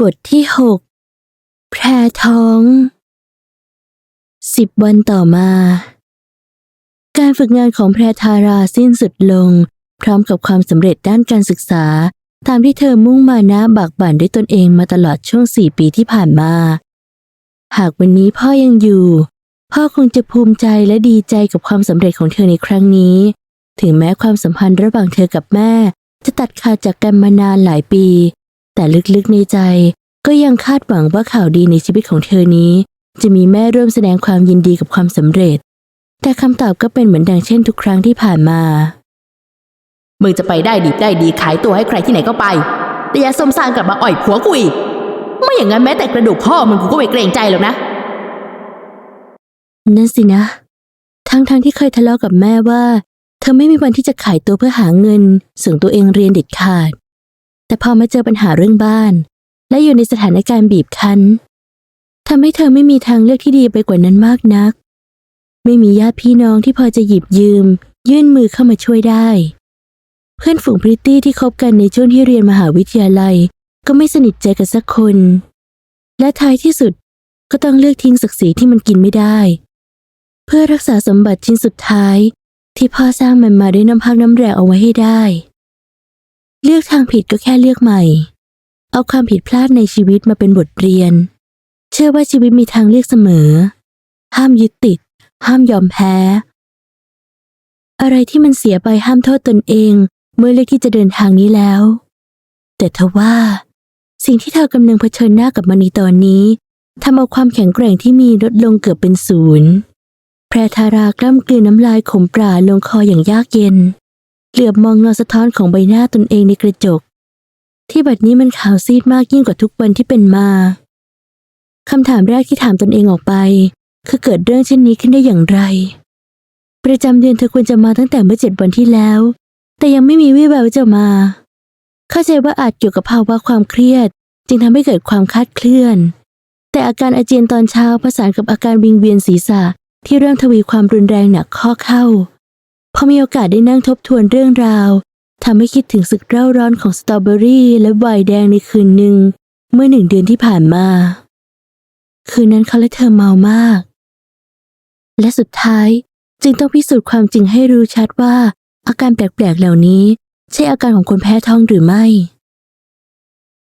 บทที่หกแพรท้อง สิบวันต่อมา การฝึกงานของแพรทาราสิ้นสุดลง พร้อมกับความสำเร็จด้านการศึกษา ตามที่เธอมุ่งมานะบากบั่นด้วยตนเองมาตลอดช่วงสี่ปีที่ผ่านมา หากวันนี้พ่อยังอยู่ พ่อคงจะภูมิใจและดีใจกับความสำเร็จของเธอในครั้งนี้ ถึงแม้ความสัมพันธ์ระหว่างเธอกับแม่ จะตัดขาดจากกันมานานหลายปี แต่ลึกๆในใจ ก็ยังคาดหวังว่าข่าวดีในชีวิตของเธอนี้ จะมีแม่ร่วมแสดงความยินดีกับความสำเร็จ แต่คำตอบก็เป็นเหมือนดังเช่นทุกครั้งที่ผ่านมา มึงจะไปได้ดีได้ดีขายตัวให้ใครที่ไหนก็ไป แต่อย่าสมสารกลับมาอ่อยผัวกูอีกไม่อย่างนั้นแม้แต่กระดูกพ่อมึงกูก็ไม่เกรงใจหรอกนะ นั่นสินะ ทั้งๆทที่เคยทะเลาะกับแม่ว่า เธอไม่มีวันที่จะขายตัวเพื่อหาเงินส่งตัวเองเรียนเด็ดขาด แต่พอมาเจอปัญหาเรื่องบ้าน และอยู่ในสถานการณ์บีบคั้นทำให้เธอไม่มีทางเลือกที่ดีไปกว่านั้นมากนัก ไม่มีญาติพี่น้องที่พอจะหยิบยืม ยื่นมือเข้ามาช่วยได้ เพื่อนฝูงพริตตี้ที่คบกันในช่วงที่เรียนมหาวิทยาลัย ก็ไม่สนิทใจกันสักคน และท้ายที่สุดก็ต้องเลือกทิ้งศักดิ์ศรีที่มันกินไม่ได้ เพื่อรักษาสมบัติชิ้นสุดท้ายที่พ่อสร้างมันมาด้วยน้ำพักน้ำแรงเอาไว้ให้ได้ เลือกทางผิดก็แค่เลือกใหม่ เอาความผิดพลาดในชีวิตมาเป็นบทเรียน เชื่อว่าชีวิตมีทางเลือกเสมอ ห้ามยึดติด ห้ามยอมแพ้ อะไรที่มันเสียไปห้ามโทษตนเอง เมื่อเลือกที่จะเดินทางนี้แล้ว แต่ทว่า สิ่งที่เธอกำลังเผชิญหน้ากับมันในตอนนี้ทำเอาความแข็งแกร่งที่มีลดลงเกือบเป็นศูนย์แพรทารากล้ำกลืนน้ำลายขมปราลงคออย่างยากเย็น เหลือบมองเงาสะท้อนของใบหน้าตนเองในกระจก ที่บัดนี้มันขาวซีดมากยิ่งกว่าทุกวันที่เป็นมาคำถามแรกที่ถามตนเองออกไป คือเกิดเรื่องเช่นนี้ขึ้นได้อย่างไร ประจำเดือนเธอควรจะมาตั้งแต่เมื่อเจ็ดวันที่แล้ว แต่ยังไม่มีวี่แววจะมา เข้าใจว่าอาจเกี่ยวกับภาวะความเครียด จึงทำให้เกิดความคลาดเคลื่อน แต่อาการอาเจียนตอนเช้าผสานกับอาการวิงเวียนศีรษะที่เริ่มทวีความรุนแรงหนักข้อเข้า พอมีโอกาสได้นั่งทบทวนเรื่องราว ทำให้คิดถึงศึกเร่าร้อนของสตรอเบอรี่และไวน์แดงในคืนหนึ่ง เมื่อหนึ่งเดือนที่ผ่านมา คืนนั้นเขาและเธอเมามาก และสุดท้ายจึงต้องพิสูจน์ความจริงให้รู้ชัดว่า อาการแปลกๆเหล่านี้ ใช่อาการของคนแพ้ท้องหรือไม่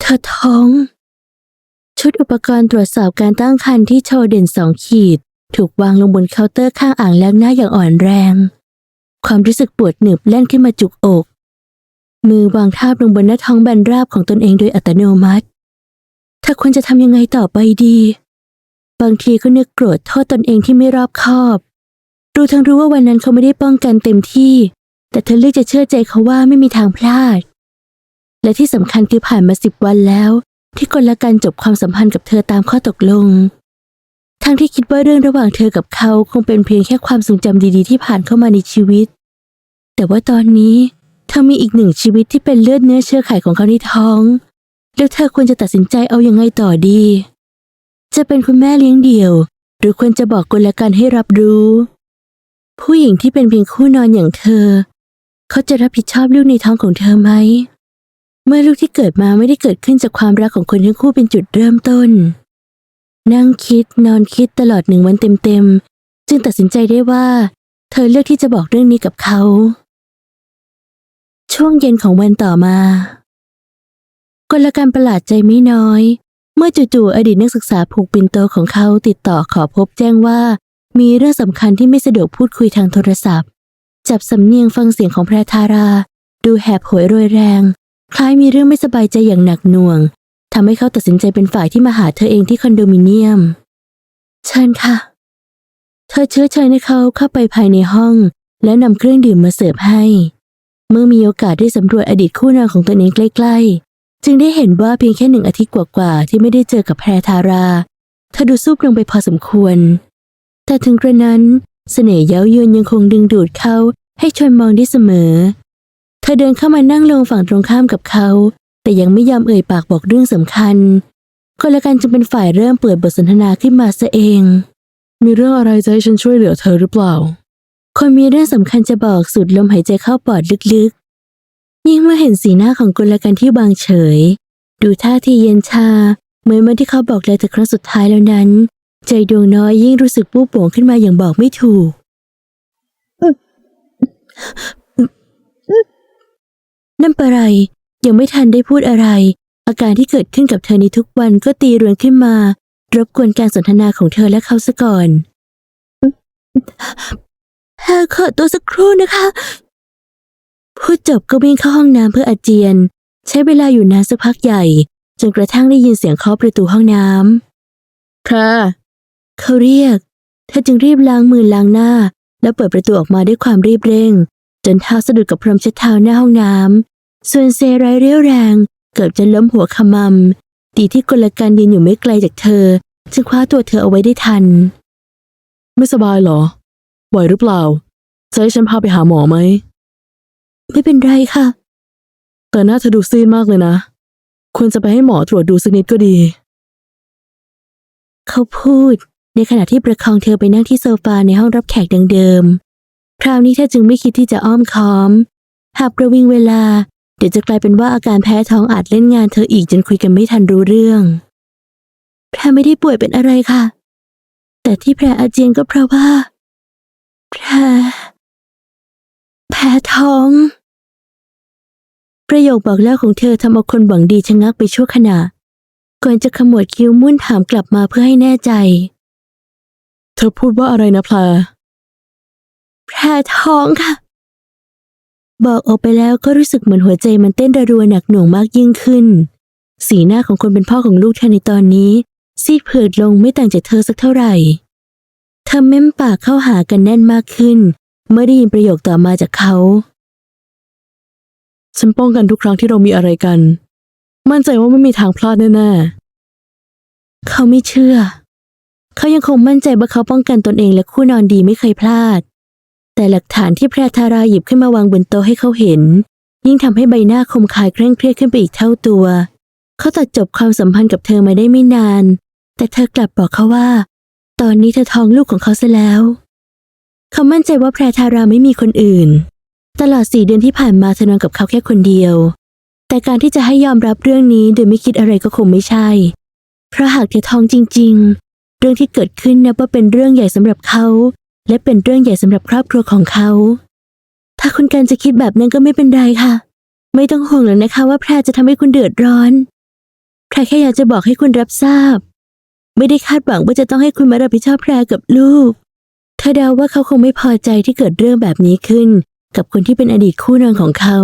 เธอท้อง ชุดอุปกรณ์ตรวจสอบการตั้งครรภ์ที่โชว์เด่นสองขีด ถูกวางลงบนเคาน์เตอร์ข้างอ่างล้างหน้าอย่างอ่อนแรง ความรู้สึกปวดหนึบแล่นขึ้นมาจุกอก มือวางทาบลงบนหน้าท้องแบนราบของตนเองโดยอัตโนมัติเธอควรจะทำยังไงต่อไปดี บางทีก็นึกโกรธโทษตนเองที่ไม่รอบคอบ รู้ทั้งรู้ว่าวันนั้นเขาไม่ได้ป้องกันเต็มที่ แต่เธอเลือกจะเชื่อใจเขาว่าไม่มีทางพลาด และที่สำคัญคือผ่านมาสิบวันแล้ว ที่กลกันจบความสัมพันธ์กับเธอตามข้อตกลง ทั้งที่คิดว่าเรื่องระหว่างเธอกับเขาคงเป็นเพียงแค่ความทรงจำดีๆ ที่ผ่านเข้ามาในชีวิต แต่ว่าตอนนี้ อมีอีกหนึ่งชีวิตที่เป็นเลือดเนื้อเชื้อไขของเขาในท้อง แล้วเธอควรจะตัดสินใจเอายังไงต่อดี จะเป็นคุณแม่เลี้ยงเดี่ยว หรือควรจะบอกกลกันให้รับรู้ ผู้หญิงที่เป็นเพียงคู่นอนอย่างเธอ เขาจะรับผิดชอบลูกในท้องของเธอไหม เมื่อลูกที่เกิดมาไม่ได้เกิดขึ้นจากความรักของคนทั้งคู่เป็นจุดเริ่มต้น นั่งคิดนอนคิดตลอดหนึ่งวันเต็มๆ จึงตัดสินใจได้ว่า เธอเลือกที่จะบอกเรื่องนี้กับเขา ช่วงเย็นของวันต่อมากลการประหลาดใจไม่น้อย เมื่อจู่ๆอดีตนักศึกษาผูกปินโตของเขาติดต่อขอพบแจ้งว่า มีเรื่องสำคัญที่ไม่สะดวกพูดคุยทางโทรศัพท์ จับสำเนียงฟังเสียงของแพรทารา ดูแหบโหยโรยแรง คล้ายมีเรื่องไม่สบายใจอย่างหนักหน่วงทำให้เขาตัดสินใจเป็นฝ่ายที่มาหาเธอเองที่คอนโดมิเนียม เชิญค่ะ เธอเชื้อเชิญให้เขาเข้าไปภายในห้อง แล้วนำเครื่องดื่มมาเสิร์ฟให้ เมื่อมีโอกาสได้สำรวจอดีตคู่นอนของตัวเองใกล้ๆ จึงได้เห็นว่าเพียงแค่หนึ่งอาทิตย์กว่าๆที่ไม่ได้เจอกับแพรทาราเธอดูซูบลงไปพอสมควร แต่ถึงกระนั้นเสน่ห์เย้ายวนยังคงดึงดูดเขาให้ชวนมองได้เสมอ เธอเดินเข้ามานั่งลงฝั่งตรงข้ามกับเขา แต่ยังไม่ยอมเอ่ยปากบอกเรื่องสำคัญคนละกันจึงเป็นฝ่ายเริ่มเปิดบทสนทนาขึ้นมาซะเอง มีเรื่องอะไรจะให้ฉันช่วยเหลือเธอหรือเปล่า คนมีเรื่องสำคัญจะบอกสูดลมหายใจเข้าปอดลึกๆ ยิ่งเมื่อเห็นสีหน้าของกุลกันที่บางเฉย ดูท่าทีเย็นชา เหมือนวันที่เขาบอกเลยแต่ครั้งสุดท้ายแล้วนั้น ใจดวงน้อยยิ่งรู้สึกปู้โป่งขึ้นมาอย่างบอกไม่ถูก นั่นเปะไร ยังไม่ทันได้พูดอะไร อาการที่เกิดขึ้นกับเธอในทุกวันก็ตีรวนขึ้นมารบกวนการสนทนาของเธอและเขาซะก่อน แค่ขอตัวสักครู่นะคะ พูดจบก็วิ่งเข้าห้องน้ำเพื่ออาเจียน ใช้เวลาอยู่นานสักพักใหญ่ จนกระทั่งได้ยินเสียงเคาะประตูห้องน้ำค่ะ เขาเรียก เธอจึงรีบล้างมือล้างหน้า แล้วเปิดประตูออกมาด้วยความรีบเร่ง จนเท้าสะดุดกับพรมเช็ดเท้าหน้าห้องน้ำส่วนเซไรเรี่ยวแรง เกือบจะล้มหัวขมำดีที่กลการยืนอยู่ไม่ไกลจากเธอ จึงคว้าตัวเธอเอาไว้ได้ทัน ไม่สบายเหรอ ไหวหรือเปล่า จะให้ฉันพาไปหาหมอไหม ไม่เป็นไรค่ะ แต่หน้าเธอดูซีดมากเลยนะ ควรจะไปให้หมอตรวจดูสักนิดก็ดี เขาพูด ในขณะที่ประคองเธอไปนั่งที่โซฟาในห้องรับแขกดังเดิม คราวนี้เธอจึงไม่คิดที่จะอ้อมค้อม หากประวิงเวลา เดี๋ยวจะกลายเป็นว่าอาการแพ้ท้องอาจเล่นงานเธออีกจนคุยกันไม่ทันรู้เรื่องแพรไม่ได้ป่วยเป็นอะไรค่ะ แต่ที่แพรอาเจียนก็เพราะว่า แพรแพ้ท้อง ประโยคบอกเล่าของเธอทำเอาคนหวังดีชะงักไปชั่วขณะ ก่อนจะขมวดคิ้วมุ่นถามกลับมาเพื่อให้แน่ใจ เธอพูดว่าอะไรนะแพรแพ้ท้องค่ะ บอกออกไปแล้วก็รู้สึกเหมือนหัวใจมันเต้นระรัวหนักหน่วงมากยิ่งขึ้น สีหน้าของคนเป็นพ่อของลูกเธอในตอนนี้ ซีดเผือดลงไม่ต่างจากเธอสักเท่าไหร่ เธอเม้มปากเข้าหากันแน่นมากขึ้น เมื่อได้ยินประโยคต่อมาจากเขา ฉันป้องกันทุกครั้งที่เรามีอะไรกัน มั่นใจว่าไม่มีทางพลาดแน่ๆ เขาไม่เชื่อ เขายังคงมั่นใจว่าเขาป้องกันตนเองและคู่นอนดีไม่เคยพลาด แต่หลักฐานที่แพรทาราหยิบขึ้นมาวางบนโต๊ะให้เขาเห็น ยิ่งทำให้ใบหน้าคมคายเคร่งเครียดขึ้นไปอีกเท่าตัว เขาตัดจบความสัมพันธ์กับเธอมาได้ไม่นาน แต่เธอกลับบอกเขาว่า ตอนนี้เธอท้องลูกของเขาซะแล้ว เขามั่นใจว่าแพรทาราไม่มีคนอื่น ตลอดสี่เดือนที่ผ่านมาเธอนอนกับเขาแค่คนเดียว แต่การที่จะให้ยอมรับเรื่องนี้โดยไม่คิดอะไรก็คงไม่ใช่ เพราะหากเธอท้องจริง ๆ เรื่องที่เกิดขึ้นนับว่าเป็นเรื่องใหญ่สำหรับเขา และเป็นเรื่องใหญ่สำหรับครอบครัวของเขา ถ้าคุณการจะคิดแบบนั้นก็ไม่เป็นไรค่ะ ไม่ต้องห่วงหรอกนะคะ ว่าแพรจะทำให้คุณเดือดร้อนแพรแค่อยากจะบอกให้คุณรับทราบ ไม่ได้คาดหวังว่าจะต้องให้คุณมารับผิดชอบแพรกับลูกเธอเดาว่าเขาคงไม่พอใจที่เกิดเรื่องแบบนี้ขึ้น กับคนที่เป็นอดีตคู่นอนของเขา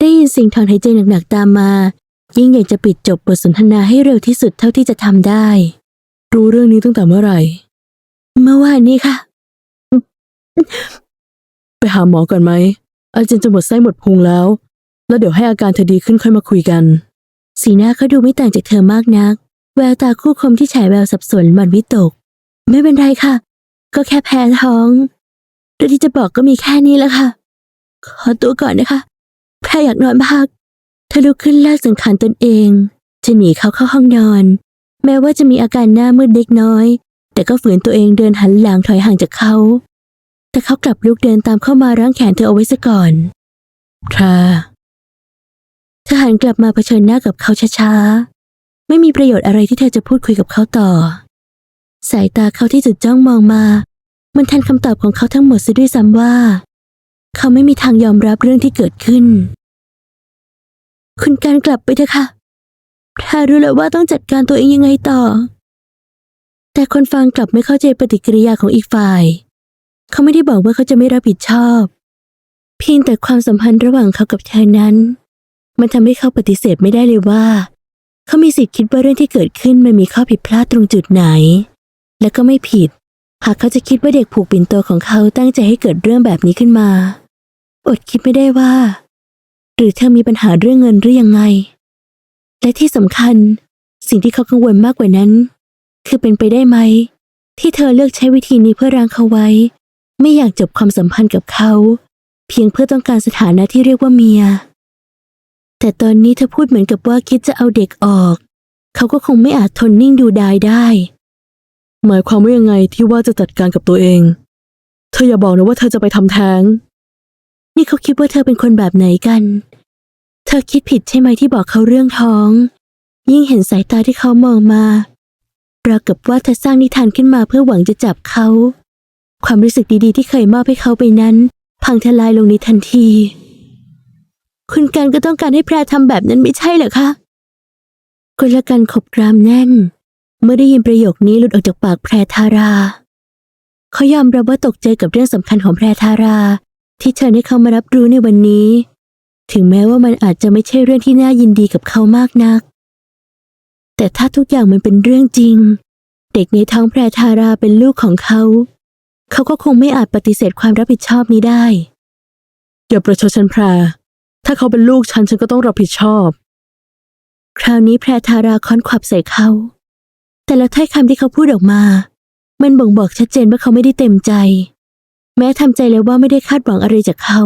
ได้ยินสิ่งถอนหายใจหนักๆตามมา ยิ่งอยากจะปิดจบบทสนทนาให้เร็วที่สุดเท่าที่จะทำได้ รู้เรื่องนี้ตั้งแต่เมื่อไหร่ เมื่อวานนี้ค่ะ ไปหาหมอก่อนไหม อาเจนจะหมดไส้หมดพุงแล้ว แล้วเดี๋ยวให้อาการเธอดีขึ้นค่อยมาคุยกัน สีหน้าเขาดูไม่ต่างจากเธอมากนัก แววตาคู่คมที่ฉายแววสับสนหมันวิตก ไม่เป็นไรค่ะ ก็แค่แพ้ท้องเรื่องที่จะบอกก็มีแค่นี้แหละค่ะ ขอตัวก่อนนะคะแพรอยากนอนพักเธอลุกขึ้นลากสังขารตนเอง จะหนีเขาเข้าห้องนอน แม้ว่าจะมีอาการหน้ามืดเล็กน้อย แต่ก็ฝืนตัวเองเดินหันหลังถอยห่างจากเขา แต่เขากลับลุกเดินตามเข้ามารั้งแขนเธอเอาไว้ซะก่อนแพรเธอหันกลับมาเผชิญหน้ากับเขาช้าๆ ไม่มีประโยชน์อะไรที่เธอจะพูดคุยกับเขาต่อ สายตาเขาที่จุดจ้องมองมา มันแทนคำตอบของเขาทั้งหมดซะด้วยซ้ำว่า เขาไม่มีทางยอมรับเรื่องที่เกิดขึ้น คุณการกลับไปเถอะค่ะแพรรู้แล้วว่าต้องจัดการตัวเองยังไงต่อ แต่คนฟังกลับไม่เข้าใจปฏิกิริยาของอีกฝ่าย เขาไม่ได้บอกว่าเขาจะไม่รับผิดชอบ เพียงแต่ความสัมพันธ์ระหว่างเขากับเธอนั้น มันทำให้เขาปฏิเสธไม่ได้เลยว่า เขามีสิทธิ์คิดว่าเรื่องที่เกิดขึ้นมันมีข้อผิดพลาดตรงจุดไหน และก็ไม่ผิด หากเขาจะคิดว่าเด็กผูกปิ่นโตของเขาตั้งใจให้เกิดเรื่องแบบนี้ขึ้นมา อดคิดไม่ได้ว่า หรือเธอมีปัญหาเรื่องเงินหรือยังไง และที่สำคัญ สิ่งที่เขากังวลมากกว่านั้น คือเป็นไปได้ไหม ที่เธอเลือกใช้วิธีนี้เพื่อรังเขาไว้ ไม่อยากจบความสัมพันธ์กับเขา เพียงเพื่อต้องการสถานะที่เรียกว่าเมีย แต่ตอนนี้เธอพูดเหมือนกับว่าคิดจะเอาเด็กออก เขาก็คงไม่อาจทนนิ่งดูดายได้ หมายความว่ายังไงที่ว่าจะจัดการกับตัวเอง เธออย่าบอกนะว่าเธอจะไปทำแท้ง นี่เขาคิดว่าเธอเป็นคนแบบไหนกัน เธอคิดผิดใช่ไหมที่บอกเขาเรื่องท้อง ยิ่งเห็นสายตาที่เขามองมา ปรากฏว่าเธอสร้างนิทานขึ้นมาเพื่อหวังจะจับเขา ความรู้สึกดีๆ ที่เคยมอบให้เขาไปนั้น พังทลายลงในทันที คุณการก็ต้องการให้แพรทำแบบนั้นไม่ใช่เหรอคะกลกันขบกรามแน่น เมื่อได้ยินประโยคนี้หลุดออกจากปากแพรทารา เขายอมรับว่าตกใจกับเรื่องสำคัญของแพรทารา ที่เชิญให้เขามารับรู้ในวันนี้ ถึงแม้ว่ามันอาจจะไม่ใช่เรื่องที่น่ายินดีกับเขามากนัก แต่ถ้าทุกอย่างมันเป็นเรื่องจริง เด็กในท้องแพรทาราเป็นลูกของเขา เขาก็คงไม่อาจปฏิเสธความรับผิดชอบนี้ได้อย่าประชดฉันแพร ถ้าเขาเป็นลูกฉันฉันก็ต้องรับผิดชอบ คราวนี้แพรทาราค้อนขวับใส่เขา แต่ละถ้อยคำที่เขาพูดออกมา มันบ่งบอกชัดเจนว่าเขาไม่ได้เต็มใจ แม้ทำใจแล้วว่าไม่ได้คาดหวังอะไรจากเขา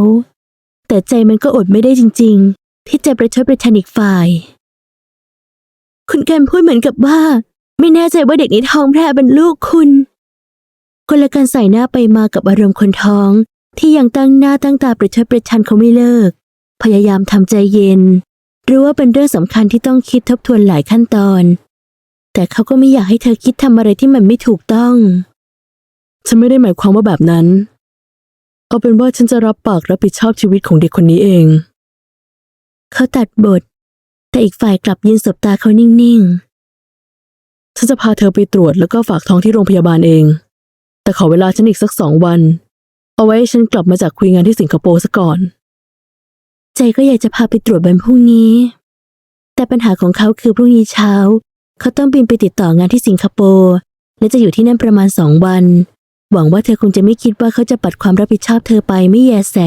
แต่ใจมันก็อดไม่ได้จริง ๆ ที่จะประชดประชันอีกฝ่าย คุณแกมพูดเหมือนกับว่า ไม่แน่ใจว่าเด็กในท้องแพรเป็นลูกคุณคนละการใส่หน้าไปมากับอารมณ์คนท้องที่ยังตั้งหน้าตั้งตาประชดประชันเขาไม่เลิก พยายามทำใจเย็นหรือว่าเป็นเรื่องสำคัญที่ต้องคิดทบทวนหลายขั้นตอน แต่เขาก็ไม่อยากให้เธอคิดทำอะไรที่มันไม่ถูกต้อง ฉันไม่ได้หมายความว่าแบบนั้น เอาเป็นว่าฉันจะรับปากรับผิดชอบชีวิตของเด็กคนนี้เอง เขาตัดบท แต่อีกฝ่ายกลับยืนสบตาเขานิ่งฉันจะพาเธอไปตรวจแล้วก็ฝากท้องที่โรงพยาบาลเอง แต่ขอเวลาฉันอีกสักสองวัน เอาไว้ให้ฉันกลับมาจากคุยงานที่สิงคโปร์ซะก่อนๆ ใจก็อยากจะพาไปตรวจวันพรุ่งนี้ แต่ปัญหาของเขาคือพรุ่งนี้เช้า เขาต้องบินไปติดต่องานที่สิงคโปร์และจะอยู่ที่นั่นประมาณสองวัน หวังว่าเธอคงจะไม่คิดว่าเขาจะปัดความรับผิดชอบเธอไปไม่แยแส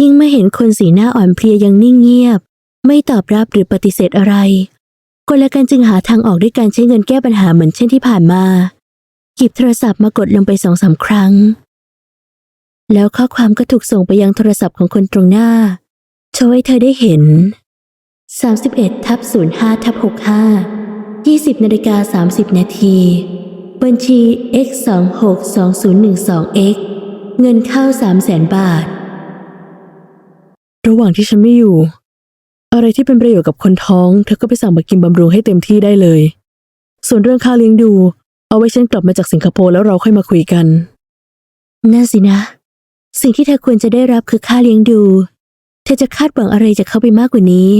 ยิ่งไม่เห็นคนสีหน้าอ่อนเพลียยังนิ่งเงียบ ไม่ตอบรับหรือปฏิเสธอะไรกละกันจึงหาทางออกด้วยการใช้เงินแก้ปัญหาเหมือนเช่นที่ผ่านมาหยิบโทรศัพท์มากดลงไปสองสามครั้ง แล้วข้อความก็ถูกส่งไปยังโทรศัพท์ของคนตรงหน้า โชว์ให้เธอได้เห็น 31ทับ05ทับ65 20นาฬิกา30 นาที บัญชี x 2 6 2 0 1 2 x เงินเข้า 3 0 0 0 0 0บาท ระหว่างที่ฉันไม่อยู่ อะไรที่เป็นประโยชน์กับคนท้อง เธอก็ไปสั่งมากินบำรุงให้เต็มที่ได้เลย ส่วนเรื่องค่าเลี้ยงดู เอาไว้ฉันกลับมาจากสิงคโปร์แล้วเราค่อยมาคุยกัน นั่นสินะ สิ่งที่เธอควรจะได้รับคือค่าเลี้ยงดู เธอจะคาดหวังอะไรจากเขาไปมากกว่านี้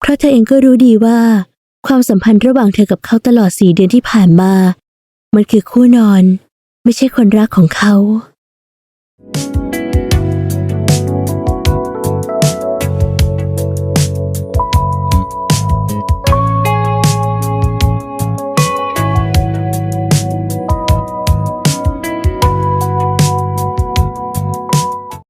เพราะเธอเองก็รู้ดีว่า ความสัมพันธ์ระหว่างเธอกับเขาตลอดสี่เดือนที่ผ่านมา มันคือคู่นอน ไม่ใช่คนรักของเขา